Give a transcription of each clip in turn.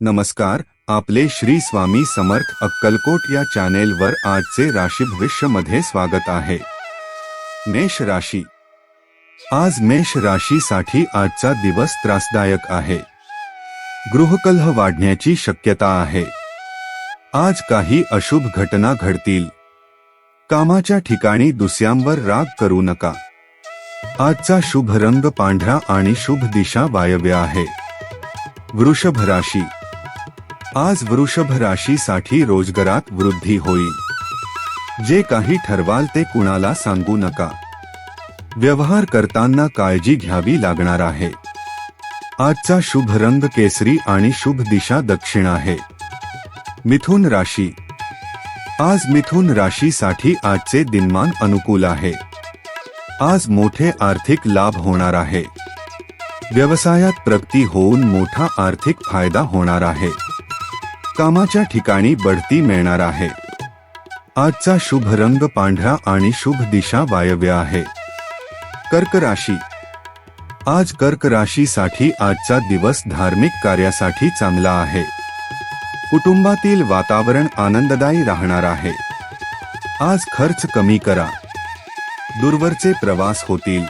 नमस्कार आपले श्री स्वामी समर्थ अक्कलकोट या चॅनेलवर आजचे राशी भविष्यमध्ये स्वागत आहे. मेष राशी. आज मेष राशीसाठी आजचा दिवस त्रासदायक आहे. गृहकलह वाढण्याची शक्यता आहे. आज काही अशुभ घटना घडतील. कामाच्या ठिकाणी दुसऱ्यांवर राग करू नका. आजचा शुभ रंग पांढरा आणि शुभ दिशा वायव्य आहे. वृषभ राशी. आज वृषभ राशीसाठी रोजगारात वृद्धी होईल. जे काही ठरवाल ते कुणाला सांगू नका. व्यवहार करताना काळजी घ्यावी लागणार आहे. आजचा शुभ रंग केसरी आणि शुभ दिशा दक्षिण आहे. मिथुन राशी. आज मिथुन राशीसाठी आजचे दिनमान अनुकूल आहे. आज मोठे आर्थिक लाभ होणार आहे. व्यवसायात प्रगती होऊन मोठा आर्थिक फायदा होणार आहे. कामाच्या ठिकाणी बढती मिळणार आहे. आजचा शुभ रंग पांढरा आणि शुभ दिशा वायव्य आहे. कर्क राशी. आज कर्क राशीसाठी आजचा दिवस धार्मिक कार्यासाठी चांगला आहे. कुटुंबातील वातावरण आनंददायी राहणार आहे. आज खर्च कमी करा. दूरवरचे प्रवास होतील.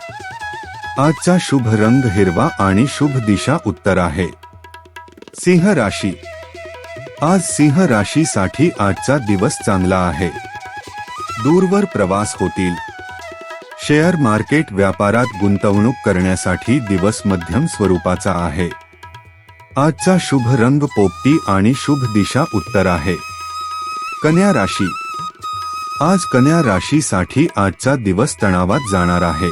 आजचा शुभ रंग हिरवा आणि शुभ दिशा उत्तर आहे. सिंह राशी. आज सिंह राशीसाठी आजचा दिवस चांगला आहे. दूरवर प्रवास होतील. शेअर मार्केट व्यापारात गुंतवणूक करण्यासाठी दिवस मध्यम स्वरूपाचा आहे. आजचा शुभ रंग पोपटी आणि शुभ दिशा उत्तर आहे. कन्या राशी. आज कन्या राशीसाठी आजचा दिवस तणावात जाणार आहे.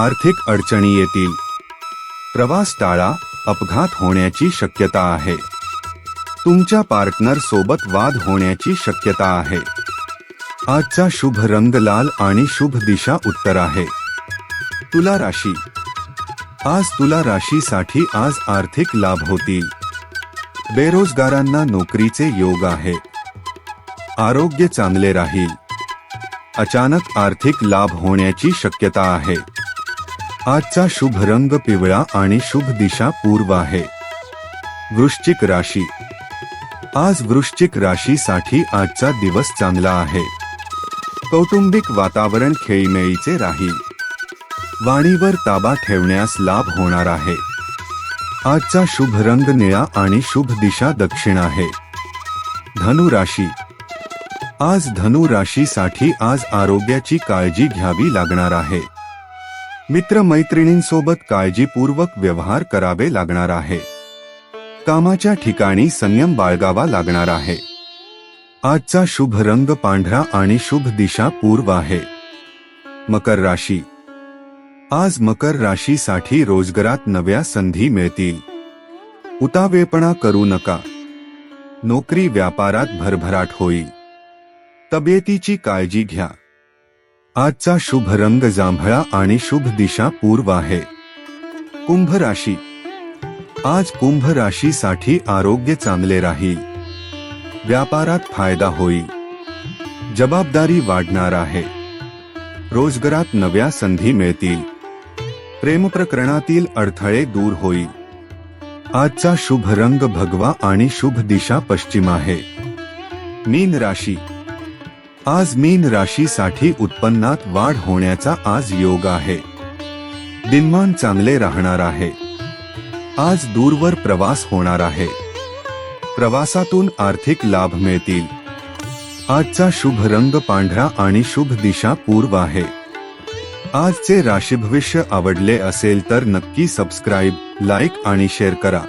आर्थिक अडचणी येतील. प्रवास टाळा अपघात होण्याची शक्यता आहे. तुमच्या पार्टनर सोबत वाद होण्याची शक्यता आहे. आजचा शुभ रंग लाल आणि शुभ दिशा उत्तर आहे. तुला राशी. आज तुला राशीसाठी आज आर्थिक लाभ होतील. बेरोजगारांना नोकरीचे योग आहे. आरोग्य चांगले राहील. अचानक आर्थिक लाभ होण्याची शक्यता आहे. आजचा शुभ रंग पिवळा आणि शुभ दिशा पूर्व आहे. वृश्चिक राशी. आज वृश्चिक राशीसाठी आजचा दिवस चांगला आहे. कौटुंबिक वातावरण खेळीमेळीचे राहील. वाणीवर ताबा ठेवण्यास लाभ होणार आहे. आजचा शुभ रंग निळा आणि शुभ दिशा दक्षिण आहे. धनु राशी. आज धनु राशीसाठी आज आरोग्याची काळजी घ्यावी लागणार आहे. मित्र मैत्रिणींसोबत काळजीपूर्वक व्यवहार करावे लागणार आहे. कामाच्या ठिकाणी संयम बाळगावा लागणार आहे. आजचा शुभ रंग पांढरा आणि शुभ दिशा पूर्व आहे. मकर राशी. आज मकर राशीसाठी रोजगारात नव्या संधी मिळतील. उतावेपणा करू नका. नोकरी व्यापारात भरभराट होईल. तब्येतीची काळजी घ्या. आजचा शुभ रंग जांभळा आणि शुभ दिशा पूर्व आहे. कुंभ राशी. आज कुंभ राशीसाठी आरोग्य चांगले राहील. व्यापारात फायदा होईल. जबाबदारी वाढणार आहे. रोजगारात नव्या संधी मिळतील. प्रेमप्रकरणातील अडथळे दूर होईल. आजचा शुभ रंग भगवा आणि शुभ दिशा पश्चिम आहे. मीन राशी. आज मीन राशीसाठी उत्पन्नात वाढ होण्याचा आज योग आहे. दिनमान चांगले राहणार आहे. आज दूरवर प्रवास होणार आहे. प्रवासातून आर्थिक लाभ मिळतील. आजचा शुभ रंग पांढरा आणि शुभ दिशा पूर्व आहे. आजचे राशी भविष्य आवडले असेल तर नक्की सबस्क्राईब लाईक आणि शेअर करा.